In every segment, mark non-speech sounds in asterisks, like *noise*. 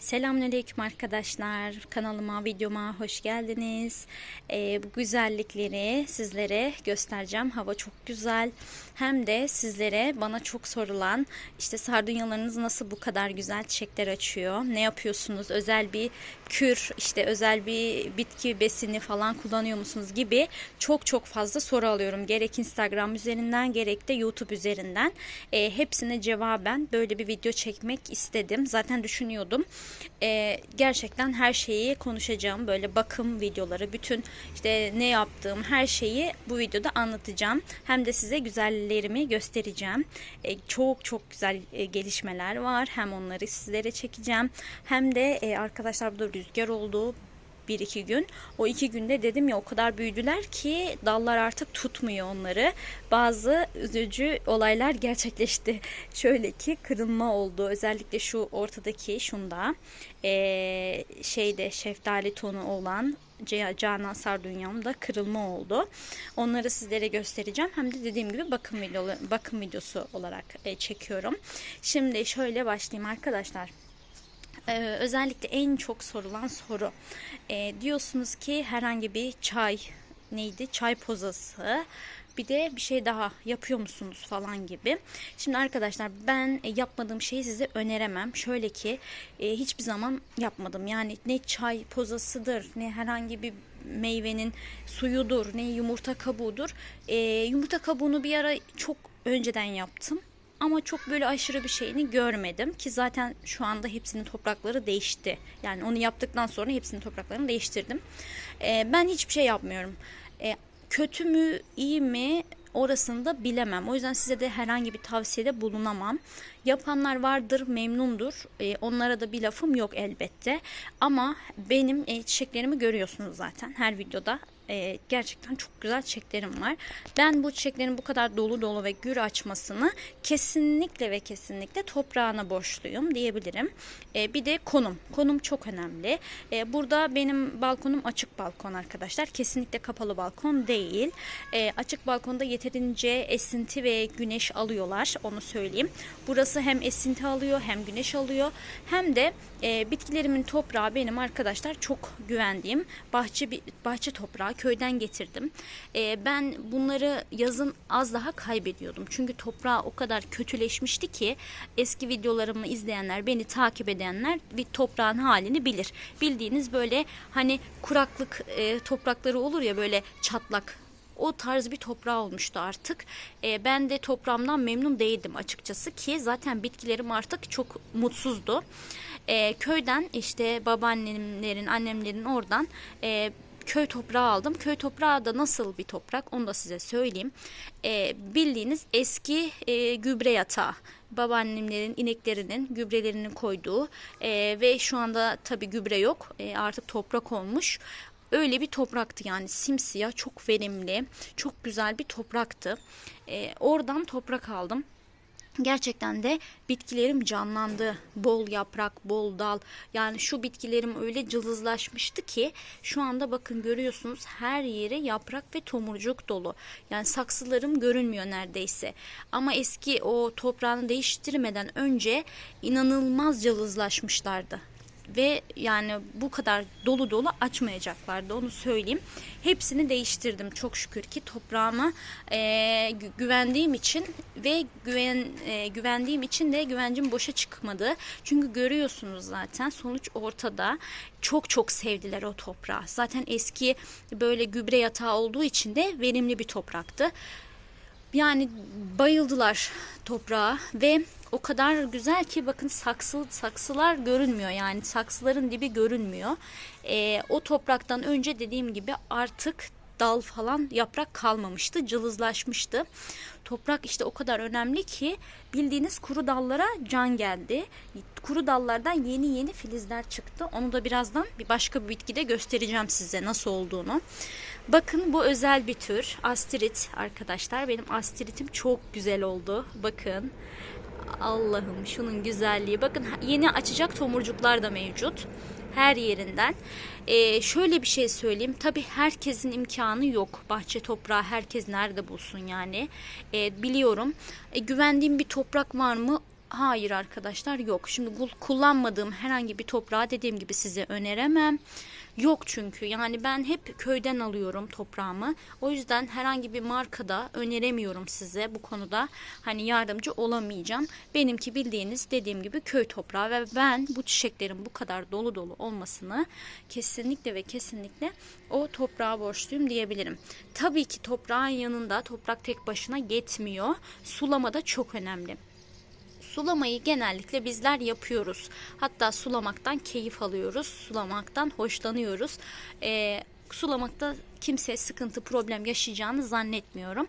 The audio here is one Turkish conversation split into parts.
Selamünaleyküm arkadaşlar. Kanalıma, videoma hoş geldiniz. Ee, bu güzellikleri sizlere göstereceğim. Hava çok güzel. Hem de sizlere bana çok sorulan işte sardunyalarınız nasıl bu kadar güzel çiçekler açıyor? Ne yapıyorsunuz? Özel bir kür, işte özel bir bitki besini falan kullanıyor musunuz gibi çok çok fazla soru alıyorum. Gerek Instagram üzerinden gerek de YouTube üzerinden. Ee, hepsine cevaben böyle bir video çekmek istedim. Zaten düşünüyordum. Ee, gerçekten her şeyi konuşacağım. Böyle bakım videoları, bütün işte ne yaptığım her şeyi bu videoda anlatacağım. Hem de size güzellerimi göstereceğim. Ee, çok çok güzel e, gelişmeler var. Hem onları sizlere çekeceğim. Hem de e, arkadaşlar burada rüzgar oldu bir iki gün. O iki günde dedim ya o kadar büyüdüler ki dallar artık tutmuyor onları. Bazı üzücü olaylar gerçekleşti. *laughs* Şöyle ki kırılma oldu. Özellikle şu ortadaki şunda ee, şeyde şeftali tonu olan Canan Sardunya'mda kırılma oldu. Onları sizlere göstereceğim. Hem de dediğim gibi bakım video bakım videosu olarak çekiyorum. Şimdi şöyle başlayayım arkadaşlar. Ee, özellikle en çok sorulan soru. Ee, diyorsunuz ki herhangi bir çay neydi? Çay pozası. Bir de bir şey daha yapıyor musunuz falan gibi. Şimdi arkadaşlar ben e, yapmadığım şeyi size öneremem. Şöyle ki e, hiçbir zaman yapmadım. Yani ne çay pozasıdır ne herhangi bir meyvenin suyudur ne yumurta kabuğudur. E, yumurta kabuğunu bir ara çok önceden yaptım ama çok böyle aşırı bir şeyini görmedim ki zaten şu anda hepsinin toprakları değişti. Yani onu yaptıktan sonra hepsinin topraklarını değiştirdim. Ee, ben hiçbir şey yapmıyorum. Ee, kötü mü iyi mi orasını da bilemem. O yüzden size de herhangi bir tavsiyede bulunamam. Yapanlar vardır, memnundur. Ee, onlara da bir lafım yok elbette. Ama benim e, çiçeklerimi görüyorsunuz zaten her videoda. Ee, gerçekten çok güzel çiçeklerim var. Ben bu çiçeklerin bu kadar dolu dolu ve gür açmasını kesinlikle ve kesinlikle toprağına borçluyum diyebilirim. Ee, bir de konum. Konum çok önemli. Ee, burada benim balkonum açık balkon arkadaşlar. Kesinlikle kapalı balkon değil. Ee, açık balkonda yeterince esinti ve güneş alıyorlar. Onu söyleyeyim. Burası hem esinti alıyor hem güneş alıyor. Hem de e, bitkilerimin toprağı benim arkadaşlar çok güvendiğim bahçe bahçe toprağı köyden getirdim. E, ben bunları yazın az daha kaybediyordum. Çünkü toprağı o kadar kötüleşmişti ki eski videolarımı izleyenler, beni takip edenler bir toprağın halini bilir. Bildiğiniz böyle hani kuraklık e, toprakları olur ya böyle çatlak o tarz bir toprağı olmuştu artık. E, ben de toprağımdan memnun değildim açıkçası ki zaten bitkilerim artık çok mutsuzdu. E, köyden işte babaannemlerin, annemlerin oradan e, köy toprağı aldım. Köy toprağı da nasıl bir toprak? Onu da size söyleyeyim. E, bildiğiniz eski e, gübre yatağı. Babaannemlerin ineklerinin gübrelerini koyduğu e, ve şu anda tabi gübre yok. E, artık toprak olmuş. Öyle bir topraktı yani. Simsiyah çok verimli çok güzel bir topraktı. E, oradan toprak aldım Gerçekten de bitkilerim canlandı. Bol yaprak, bol dal. Yani şu bitkilerim öyle cılızlaşmıştı ki şu anda bakın görüyorsunuz her yeri yaprak ve tomurcuk dolu. Yani saksılarım görünmüyor neredeyse. Ama eski o toprağını değiştirmeden önce inanılmaz cılızlaşmışlardı ve yani bu kadar dolu dolu açmayacaklardı onu söyleyeyim. Hepsini değiştirdim çok şükür ki toprağıma e, güvendiğim için ve güven e, güvendiğim için de güvencim boşa çıkmadı. Çünkü görüyorsunuz zaten sonuç ortada. Çok çok sevdiler o toprağı. Zaten eski böyle gübre yatağı olduğu için de verimli bir topraktı. Yani bayıldılar toprağa ve o kadar güzel ki bakın saksı saksılar görünmüyor yani saksıların dibi görünmüyor. Ee, o topraktan önce dediğim gibi artık dal falan yaprak kalmamıştı cılızlaşmıştı. Toprak işte o kadar önemli ki bildiğiniz kuru dallara can geldi. Kuru dallardan yeni yeni filizler çıktı. Onu da birazdan bir başka bir bitkide göstereceğim size nasıl olduğunu. Bakın bu özel bir tür astirit arkadaşlar. Benim astiritim çok güzel oldu. Bakın. Allah'ım şunun güzelliği. Bakın yeni açacak tomurcuklar da mevcut. Her yerinden. Ee, şöyle bir şey söyleyeyim. Tabii herkesin imkanı yok. Bahçe toprağı herkes nerede bulsun yani. Ee, biliyorum. Ee, güvendiğim bir toprak var mı? Hayır arkadaşlar yok. Şimdi kullanmadığım herhangi bir toprağı dediğim gibi size öneremem. Yok çünkü yani ben hep köyden alıyorum toprağımı. O yüzden herhangi bir markada öneremiyorum size bu konuda. Hani yardımcı olamayacağım. Benimki bildiğiniz dediğim gibi köy toprağı ve ben bu çiçeklerin bu kadar dolu dolu olmasını kesinlikle ve kesinlikle o toprağa borçluyum diyebilirim. Tabii ki toprağın yanında toprak tek başına yetmiyor. Sulama da çok önemli. Sulamayı genellikle bizler yapıyoruz. Hatta sulamaktan keyif alıyoruz. Sulamaktan hoşlanıyoruz. Ee, sulamakta kimse sıkıntı problem yaşayacağını zannetmiyorum.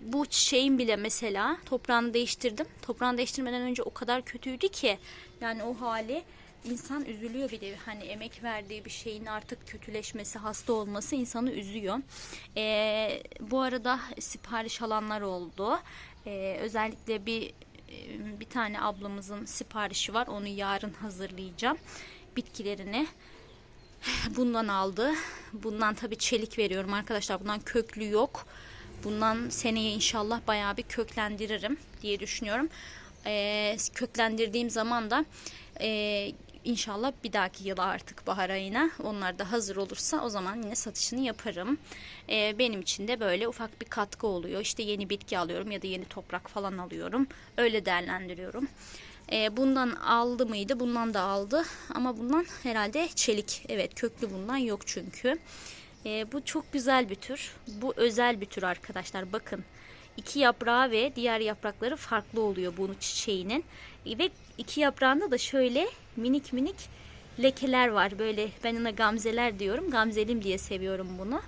Bu çiçeğin bile mesela toprağını değiştirdim. Toprağını değiştirmeden önce o kadar kötüydü ki yani o hali insan üzülüyor bir de hani emek verdiği bir şeyin artık kötüleşmesi, hasta olması insanı üzüyor. Ee, bu arada sipariş alanlar oldu. Ee, özellikle bir bir tane ablamızın siparişi var. Onu yarın hazırlayacağım. Bitkilerini *sighs* bundan aldı. Bundan tabi çelik veriyorum arkadaşlar. Bundan köklü yok. Bundan seneye inşallah bayağı bir köklendiririm diye düşünüyorum. Ee, köklendirdiğim zaman da e, inşallah bir dahaki yıla artık bahar ayına onlar da hazır olursa o zaman yine satışını yaparım. Ee, benim için de böyle ufak bir katkı oluyor. İşte yeni bitki alıyorum ya da yeni toprak falan alıyorum. Öyle değerlendiriyorum. Ee, bundan aldı mıydı? Bundan da aldı. Ama bundan herhalde çelik. Evet köklü bundan yok çünkü. Ee, bu çok güzel bir tür. Bu özel bir tür arkadaşlar. Bakın iki yaprağı ve diğer yaprakları farklı oluyor bunun çiçeğinin. Ve iki yaprağında da şöyle minik minik lekeler var. Böyle ben ona gamzeler diyorum. Gamzelim diye seviyorum bunu.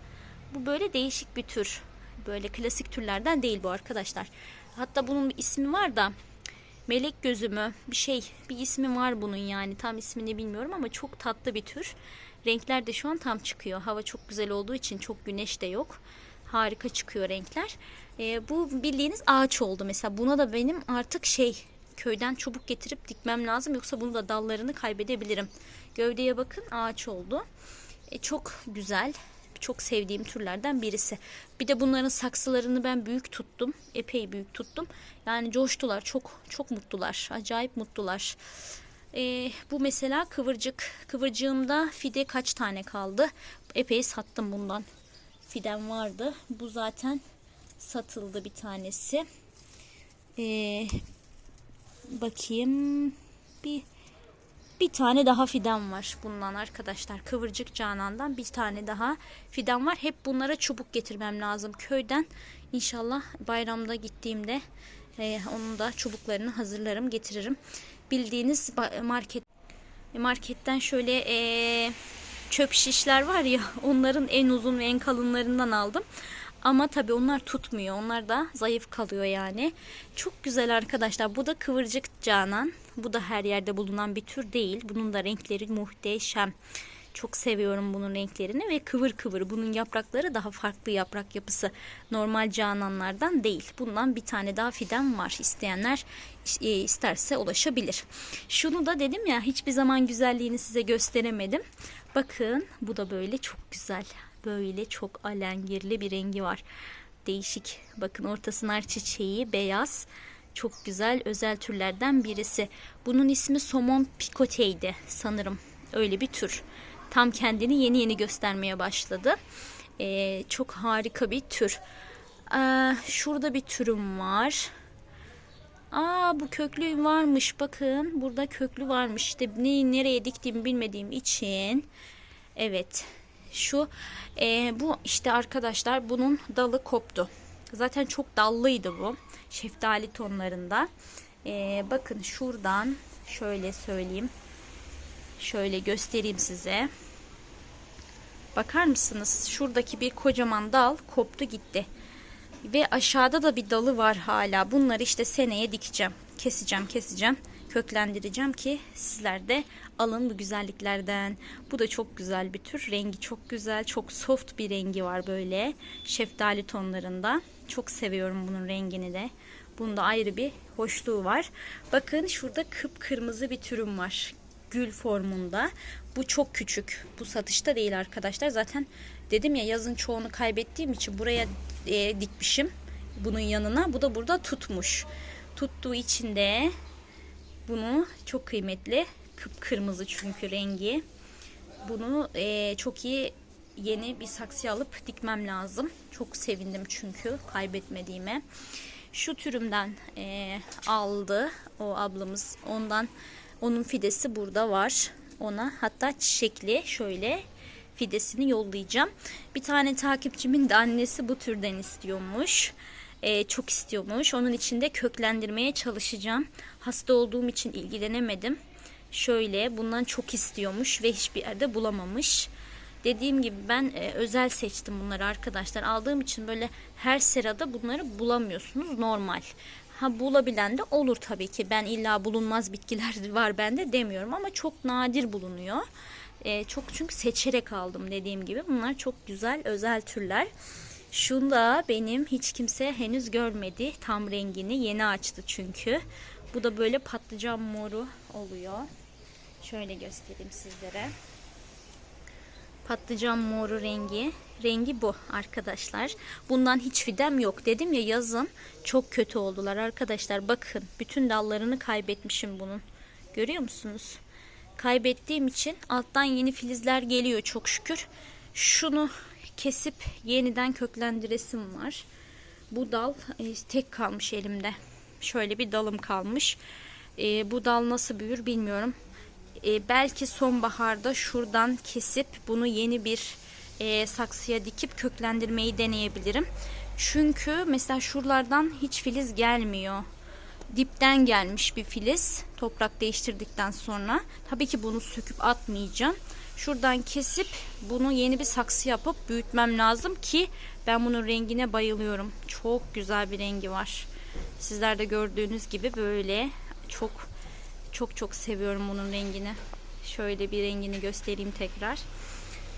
Bu böyle değişik bir tür. Böyle klasik türlerden değil bu arkadaşlar. Hatta bunun bir ismi var da melek gözümü bir şey bir ismi var bunun yani tam ismini bilmiyorum ama çok tatlı bir tür. Renkler de şu an tam çıkıyor. Hava çok güzel olduğu için çok güneş de yok. Harika çıkıyor renkler. E, bu bildiğiniz ağaç oldu mesela. Buna da benim artık şey köyden çubuk getirip dikmem lazım. Yoksa bunu da dallarını kaybedebilirim. Gövdeye bakın ağaç oldu. E, çok güzel. Çok sevdiğim türlerden birisi. Bir de bunların saksılarını ben büyük tuttum. Epey büyük tuttum. Yani coştular. Çok çok mutlular. Acayip mutlular. E, bu mesela kıvırcık. Kıvırcığımda fide kaç tane kaldı? Epey sattım bundan. Fidem vardı. Bu zaten satıldı bir tanesi. Ee, bakayım bir bir tane daha fidan var bundan arkadaşlar. Kıvırcık Canan'dan bir tane daha fidan var. Hep bunlara çubuk getirmem lazım köyden. İnşallah bayramda gittiğimde e, onun da çubuklarını hazırlarım getiririm. Bildiğiniz market marketten şöyle e, çöp şişler var ya *laughs* onların en uzun ve en kalınlarından aldım. Ama tabii onlar tutmuyor. Onlar da zayıf kalıyor yani. Çok güzel arkadaşlar. Bu da kıvırcık canan. Bu da her yerde bulunan bir tür değil. Bunun da renkleri muhteşem. Çok seviyorum bunun renklerini ve kıvır kıvır. Bunun yaprakları daha farklı yaprak yapısı. Normal cananlardan değil. Bundan bir tane daha fidan var. İsteyenler e, isterse ulaşabilir. Şunu da dedim ya hiçbir zaman güzelliğini size gösteremedim. Bakın bu da böyle çok güzel. Böyle çok alengirli bir rengi var. Değişik. Bakın ortası nar çiçeği beyaz. Çok güzel özel türlerden birisi. Bunun ismi somon pikoteydi sanırım. Öyle bir tür. Tam kendini yeni yeni göstermeye başladı. Ee, çok harika bir tür. Ee, şurada bir türüm var. Aa bu köklü varmış bakın. Burada köklü varmış. İşte neyi nereye diktiğimi bilmediğim için. Evet. Şu e, bu işte arkadaşlar bunun dalı koptu. Zaten çok dallıydı bu. Şeftali tonlarında. E, bakın şuradan şöyle söyleyeyim. Şöyle göstereyim size. Bakar mısınız? Şuradaki bir kocaman dal koptu gitti. Ve aşağıda da bir dalı var hala. Bunları işte seneye dikeceğim. Keseceğim, keseceğim. Köklendireceğim ki sizler de alın bu güzelliklerden. Bu da çok güzel bir tür. Rengi çok güzel. Çok soft bir rengi var böyle. Şeftali tonlarında. Çok seviyorum bunun rengini de. Bunda ayrı bir hoşluğu var. Bakın şurada kıpkırmızı bir türüm var. Gül formunda. Bu çok küçük. Bu satışta değil arkadaşlar. Zaten dedim ya yazın çoğunu kaybettiğim için buraya e, dikmişim. Bunun yanına. Bu da burada tutmuş. Tuttuğu için de Bunu çok kıymetli. Kıpkırmızı çünkü rengi. Bunu e, çok iyi yeni bir saksı alıp dikmem lazım. Çok sevindim çünkü kaybetmediğime. Şu türümden e, aldı o ablamız. Ondan onun fidesi burada var. Ona hatta çiçekli şöyle fidesini yollayacağım. Bir tane takipçimin de annesi bu türden istiyormuş. Ee, çok istiyormuş. Onun için de köklendirmeye çalışacağım. Hasta olduğum için ilgilenemedim. Şöyle bundan çok istiyormuş ve hiçbir yerde bulamamış. Dediğim gibi ben e, özel seçtim bunları arkadaşlar. Aldığım için böyle her serada bunları bulamıyorsunuz normal. Ha bulabilen de olur tabii ki. Ben illa bulunmaz bitkiler *laughs* var bende demiyorum ama çok nadir bulunuyor. E, çok çünkü seçerek aldım dediğim gibi. Bunlar çok güzel özel türler. Şunda benim hiç kimse henüz görmedi tam rengini. Yeni açtı çünkü. Bu da böyle patlıcan moru oluyor. Şöyle göstereyim sizlere. Patlıcan moru rengi. Rengi bu arkadaşlar. Bundan hiç fidem yok. Dedim ya yazın çok kötü oldular arkadaşlar. Bakın bütün dallarını kaybetmişim bunun. Görüyor musunuz? Kaybettiğim için alttan yeni filizler geliyor çok şükür. Şunu kesip yeniden köklendiresim var. Bu dal e, tek kalmış elimde. Şöyle bir dalım kalmış. E, bu dal nasıl büyür bilmiyorum. E, belki sonbaharda şuradan kesip bunu yeni bir e, saksıya dikip köklendirmeyi deneyebilirim. Çünkü mesela şuralardan hiç filiz gelmiyor. Dipten gelmiş bir filiz toprak değiştirdikten sonra. Tabii ki bunu söküp atmayacağım. Şuradan kesip bunu yeni bir saksı yapıp büyütmem lazım ki ben bunun rengine bayılıyorum. Çok güzel bir rengi var. Sizler de gördüğünüz gibi böyle çok çok çok seviyorum bunun rengini. Şöyle bir rengini göstereyim tekrar.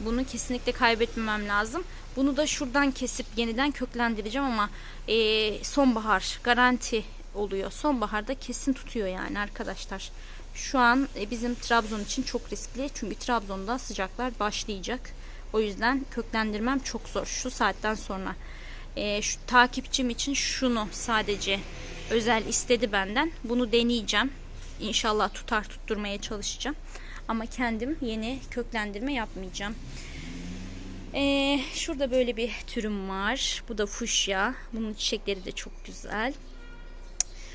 Bunu kesinlikle kaybetmemem lazım. Bunu da şuradan kesip yeniden köklendireceğim ama e, sonbahar garanti oluyor. Sonbaharda kesin tutuyor yani arkadaşlar. Şu an e, bizim Trabzon için çok riskli. Çünkü Trabzon'da sıcaklar başlayacak. O yüzden köklendirmem çok zor. Şu saatten sonra. E, şu takipçim için şunu sadece özel istedi benden. Bunu deneyeceğim. İnşallah tutar tutturmaya çalışacağım. Ama kendim yeni köklendirme yapmayacağım. Ee, şurada böyle bir türüm var. Bu da fuşya. Bunun çiçekleri de çok güzel.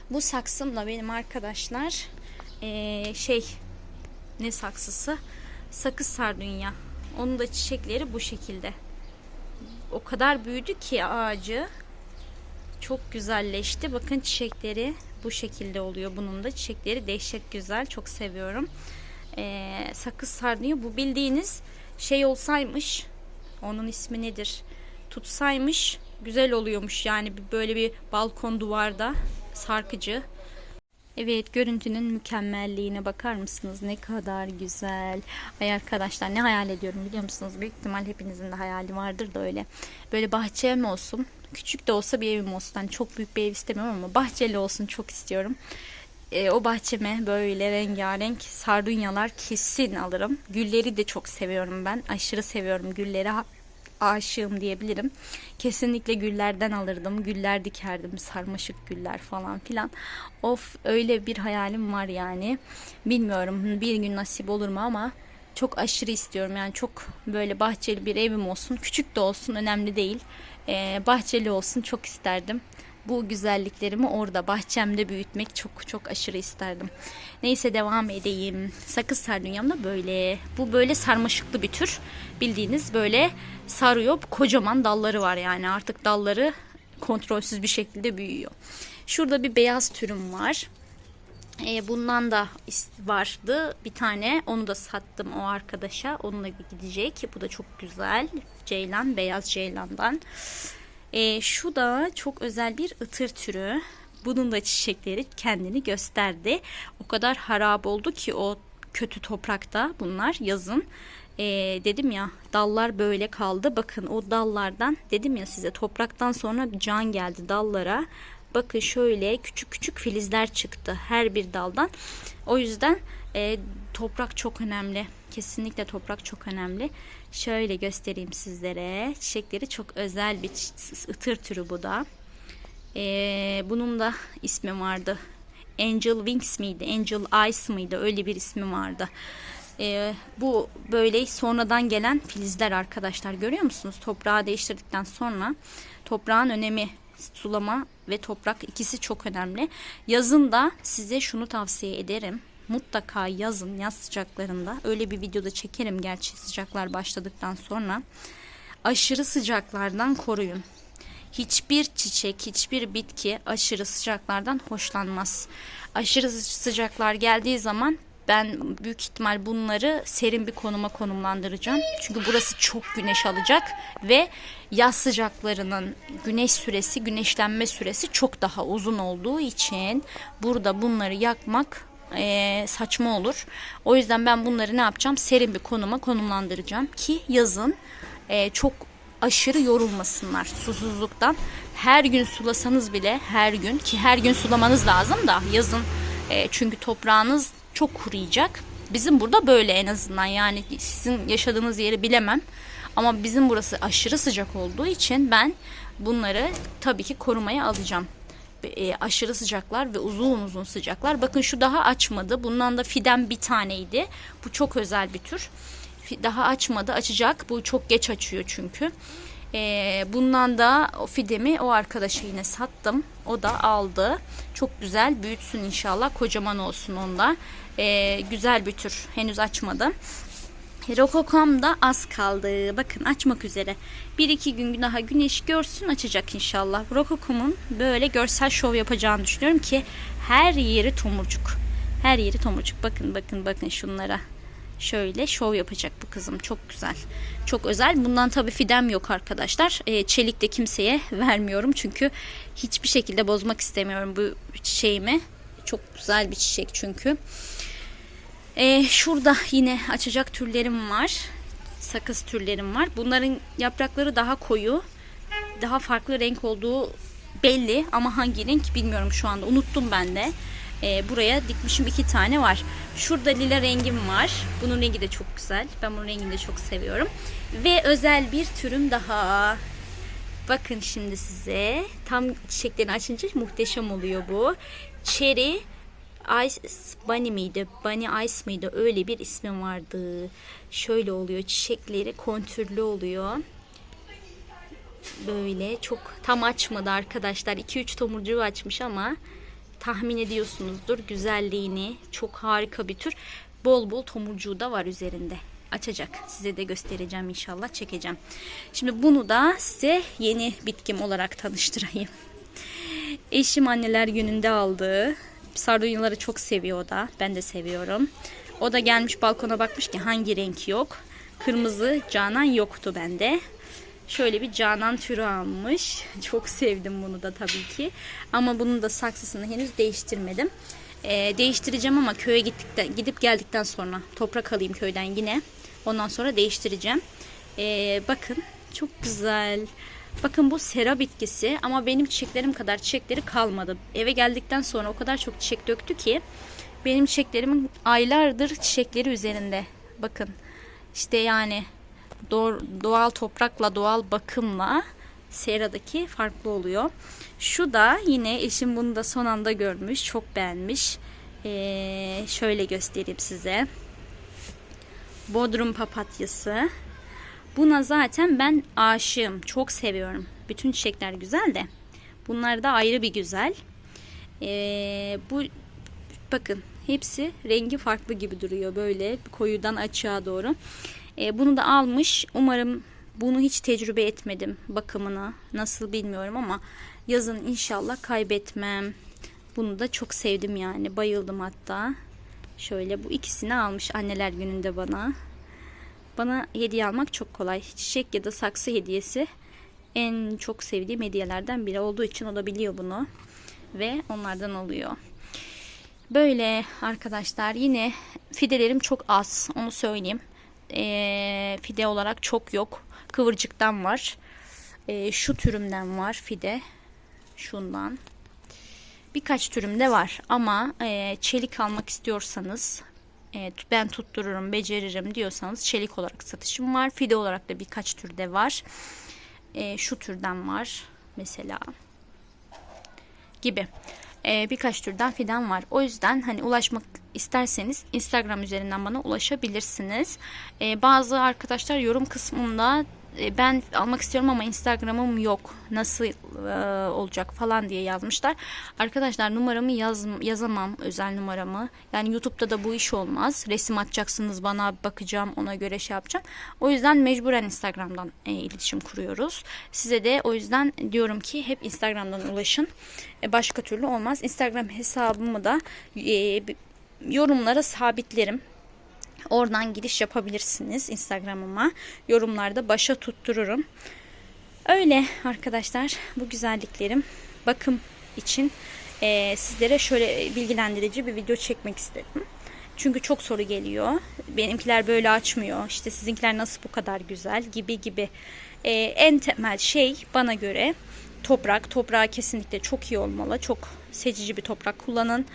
Bu saksımla benim arkadaşlar ee, şey ne saksısı? Sakız sardunya. Onun da çiçekleri bu şekilde. O kadar büyüdü ki ağacı. Çok güzelleşti. Bakın çiçekleri bu şekilde oluyor. Bunun da çiçekleri dehşet güzel. Çok seviyorum. Ee, sakız sardunya. Bu bildiğiniz şey olsaymış. Onun ismi nedir? Tutsaymış güzel oluyormuş. Yani böyle bir balkon duvarda sarkıcı. Evet görüntünün mükemmelliğine bakar mısınız? Ne kadar güzel. Ay arkadaşlar ne hayal ediyorum biliyor musunuz? Büyük ihtimal hepinizin de hayali vardır da öyle. Böyle bahçem olsun. Küçük de olsa bir evim olsun. Yani çok büyük bir ev istemiyorum ama bahçeli olsun çok istiyorum. E, o bahçeme böyle rengarenk sardunyalar kesin alırım. Gülleri de çok seviyorum ben. Aşırı seviyorum gülleri aşığım diyebilirim. Kesinlikle güllerden alırdım. Güller dikerdim. Sarmaşık güller falan filan. Of öyle bir hayalim var yani. Bilmiyorum bir gün nasip olur mu ama çok aşırı istiyorum. Yani çok böyle bahçeli bir evim olsun. Küçük de olsun önemli değil. Ee, bahçeli olsun çok isterdim bu güzelliklerimi orada bahçemde büyütmek çok çok aşırı isterdim. Neyse devam edeyim. Sakız sardunyam da böyle. Bu böyle sarmaşıklı bir tür. Bildiğiniz böyle sarıyor. Kocaman dalları var yani artık dalları kontrolsüz bir şekilde büyüyor. Şurada bir beyaz türüm var. E, bundan da vardı bir tane. Onu da sattım o arkadaşa. Onunla gidecek. Bu da çok güzel. Ceylan, beyaz ceylandan. E, şu da çok özel bir ıtır türü. Bunun da çiçekleri kendini gösterdi. O kadar harap oldu ki o kötü toprakta bunlar yazın. E, dedim ya dallar böyle kaldı. Bakın o dallardan dedim ya size topraktan sonra can geldi dallara. Bakın şöyle küçük küçük filizler çıktı her bir daldan. O yüzden e, toprak çok önemli. Kesinlikle toprak çok önemli. Şöyle göstereyim sizlere. Çiçekleri çok özel bir ıtır türü bu da. E, bunun da ismi vardı. Angel Wings miydi? Angel Eyes mıydı? Öyle bir ismi vardı. Ee, bu böyle sonradan gelen filizler arkadaşlar görüyor musunuz? Toprağı değiştirdikten sonra toprağın önemi sulama ve toprak ikisi çok önemli. Yazın da size şunu tavsiye ederim. Mutlaka yazın yaz sıcaklarında öyle bir videoda çekerim gerçi sıcaklar başladıktan sonra aşırı sıcaklardan koruyun. Hiçbir çiçek, hiçbir bitki aşırı sıcaklardan hoşlanmaz. Aşırı sıcaklar geldiği zaman ben büyük ihtimal bunları serin bir konuma konumlandıracağım. Çünkü burası çok güneş alacak ve yaz sıcaklarının güneş süresi, güneşlenme süresi çok daha uzun olduğu için burada bunları yakmak e, saçma olur. O yüzden ben bunları ne yapacağım? Serin bir konuma konumlandıracağım ki yazın e, çok aşırı yorulmasınlar susuzluktan. Her gün sulasanız bile her gün ki her gün sulamanız lazım da yazın e, çünkü toprağınız çok kuruyacak. Bizim burada böyle en azından yani sizin yaşadığınız yeri bilemem. Ama bizim burası aşırı sıcak olduğu için ben bunları tabii ki korumaya alacağım. E, aşırı sıcaklar ve uzun uzun sıcaklar. Bakın şu daha açmadı. Bundan da fiden bir taneydi. Bu çok özel bir tür. Daha açmadı. Açacak. Bu çok geç açıyor çünkü. E, bundan da o fidemi o arkadaşa yine sattım. O da aldı. Çok güzel büyütsün inşallah. Kocaman olsun onda. E, güzel bir tür. Henüz açmadı. Rokokam da az kaldı. Bakın açmak üzere. Bir iki gün daha güneş görsün açacak inşallah. Rokokom'un böyle görsel şov yapacağını düşünüyorum ki her yeri tomurcuk. Her yeri tomurcuk. Bakın bakın bakın şunlara. Şöyle şov yapacak bu kızım. Çok güzel. Çok özel. Bundan tabii fidem yok arkadaşlar. E, çelik de kimseye *laughs* vermiyorum. Çünkü hiçbir şekilde bozmak istemiyorum bu çiçeğimi. Çok güzel bir çiçek çünkü. Ee, şurada yine açacak türlerim var. Sakız türlerim var. Bunların yaprakları daha koyu. Daha farklı renk olduğu belli ama hangi renk bilmiyorum şu anda. Unuttum ben de. Ee, buraya dikmişim iki tane var. Şurada lila rengim var. Bunun rengi de çok güzel. Ben bunun rengini de çok seviyorum. Ve özel bir türüm daha. Bakın şimdi size. Tam çiçeklerini açınca muhteşem oluyor bu. Cherry Ice Bunny miydi? Bunny Ice mıydı? Öyle bir ismi vardı. Şöyle oluyor. Çiçekleri kontürlü oluyor. Böyle çok tam açmadı arkadaşlar. 2-3 tomurcuğu açmış ama tahmin ediyorsunuzdur güzelliğini. Çok harika bir tür. Bol bol tomurcuğu da var üzerinde. Açacak. Size de göstereceğim inşallah. Çekeceğim. Şimdi bunu da size yeni bitkim olarak tanıştırayım. Eşim anneler gününde aldı. Sardunyaları çok seviyor o da. Ben de seviyorum. O da gelmiş balkona bakmış ki hangi renk yok. Kırmızı canan yoktu bende. Şöyle bir canan türü almış. *laughs* Çok sevdim bunu da tabii ki. Ama bunun da saksısını henüz değiştirmedim. Ee, değiştireceğim ama köye gittikten, gidip geldikten sonra toprak alayım köyden yine. Ondan sonra değiştireceğim. Ee, bakın çok güzel. Bakın bu sera bitkisi ama benim çiçeklerim kadar çiçekleri kalmadı. Eve geldikten sonra o kadar çok çiçek döktü ki benim çiçeklerimin aylardır çiçekleri üzerinde. Bakın işte yani doğal toprakla doğal bakımla seradaki farklı oluyor. Şu da yine eşim bunu da son anda görmüş. Çok beğenmiş. Ee, şöyle göstereyim size. Bodrum papatyası. Buna zaten ben aşığım. Çok seviyorum. Bütün çiçekler güzel de. Bunlar da ayrı bir güzel. Ee, bu bakın hepsi rengi farklı gibi duruyor. Böyle koyudan açığa doğru. Ee, bunu da almış. Umarım bunu hiç tecrübe etmedim bakımını. Nasıl bilmiyorum ama yazın inşallah kaybetmem. Bunu da çok sevdim yani. Bayıldım hatta. Şöyle bu ikisini almış anneler gününde bana. Bana hediye almak çok kolay. Çiçek ya da saksı hediyesi en çok sevdiğim hediyelerden biri olduğu için o da biliyor bunu. Ve onlardan oluyor. Böyle arkadaşlar yine fidelerim çok az. Onu söyleyeyim. E, fide olarak çok yok. Kıvırcıktan var. E, şu türümden var fide. Şundan. Birkaç türümde var ama e, çelik almak istiyorsanız e, ben tuttururum, beceririm diyorsanız çelik olarak satışım var. Fide olarak da birkaç türde var. E, şu türden var mesela gibi. e, birkaç türden fidan var. O yüzden hani ulaşmak isterseniz Instagram üzerinden bana ulaşabilirsiniz. E, bazı arkadaşlar yorum kısmında ben almak istiyorum ama Instagram'ım yok. Nasıl e, olacak falan diye yazmışlar. Arkadaşlar numaramı yaz, yazamam özel numaramı. Yani YouTube'da da bu iş olmaz. Resim atacaksınız bana bakacağım ona göre şey yapacağım. O yüzden mecburen Instagram'dan e, iletişim kuruyoruz. Size de o yüzden diyorum ki hep Instagram'dan ulaşın. E, başka türlü olmaz. Instagram hesabımı da e, yorumlara sabitlerim. Oradan giriş yapabilirsiniz Instagram'ıma. Yorumlarda başa tuttururum. Öyle arkadaşlar bu güzelliklerim bakım için e, sizlere şöyle bilgilendirici bir video çekmek istedim. Çünkü çok soru geliyor. Benimkiler böyle açmıyor. İşte sizinkiler nasıl bu kadar güzel gibi gibi. E, en temel şey bana göre toprak. Toprağı kesinlikle çok iyi olmalı. Çok seçici bir toprak kullanın.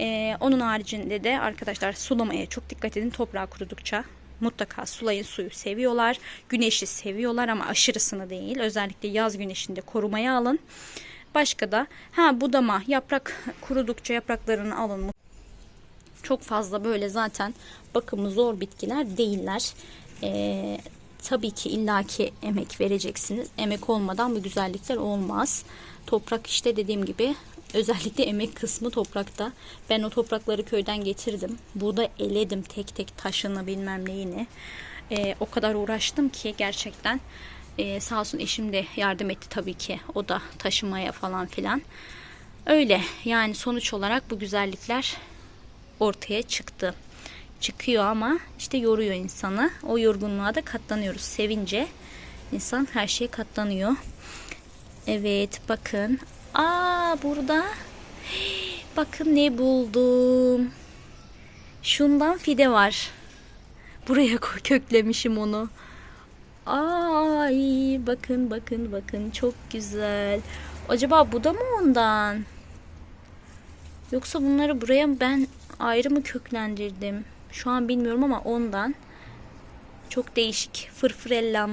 Ee, onun haricinde de arkadaşlar sulamaya çok dikkat edin. Toprağı kurudukça mutlaka sulayın suyu seviyorlar. Güneşi seviyorlar ama aşırısını değil. Özellikle yaz güneşinde korumaya alın. Başka da ha budama yaprak kurudukça yapraklarını alın. Çok fazla böyle zaten bakımı zor bitkiler değiller. Ee, tabii ki illaki emek vereceksiniz. Emek olmadan bu güzellikler olmaz. Toprak işte dediğim gibi özellikle emek kısmı toprakta. Ben o toprakları köyden getirdim. Burada eledim tek tek taşını bilmem neyini. Ee, o kadar uğraştım ki gerçekten. Ee, sağ olsun eşim de yardım etti tabii ki. O da taşımaya falan filan. Öyle yani sonuç olarak bu güzellikler ortaya çıktı. Çıkıyor ama işte yoruyor insanı. O yorgunluğa da katlanıyoruz. Sevince insan her şeye katlanıyor. Evet bakın. Aa burada bakın ne buldum. Şundan fide var. Buraya köklemişim onu. Ay bakın bakın bakın çok güzel. Acaba bu da mı ondan? Yoksa bunları buraya ben ayrı mı köklendirdim? Şu an bilmiyorum ama ondan. Çok değişik. Fırfırellam.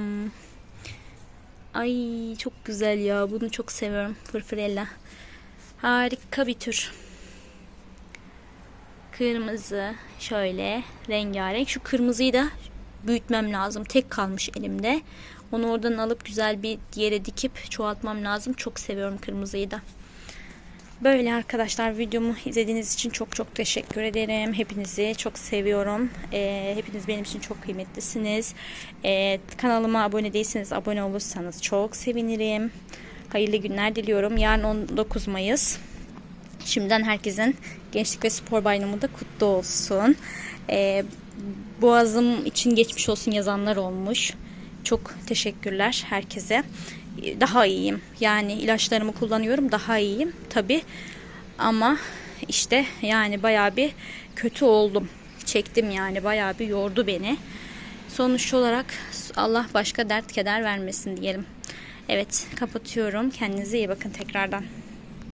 Ay çok güzel ya. Bunu çok seviyorum. Fırfırella. Harika bir tür. Kırmızı. Şöyle rengarenk. Şu kırmızıyı da büyütmem lazım. Tek kalmış elimde. Onu oradan alıp güzel bir yere dikip çoğaltmam lazım. Çok seviyorum kırmızıyı da. Böyle arkadaşlar videomu izlediğiniz için çok çok teşekkür ederim. Hepinizi çok seviyorum. Ee, hepiniz benim için çok kıymetlisiniz. Ee, kanalıma abone değilseniz abone olursanız çok sevinirim. Hayırlı günler diliyorum. Yarın 19 Mayıs. Şimdiden herkesin Gençlik ve Spor Bayramı da kutlu olsun. Ee, boğazım için geçmiş olsun yazanlar olmuş. Çok teşekkürler herkese. Daha iyiyim. Yani ilaçlarımı kullanıyorum. Daha iyiyim tabi. Ama işte yani bayağı bir kötü oldum. Çektim yani bayağı bir yordu beni. Sonuç olarak Allah başka dert keder vermesin diyelim. Evet kapatıyorum. Kendinize iyi bakın tekrardan.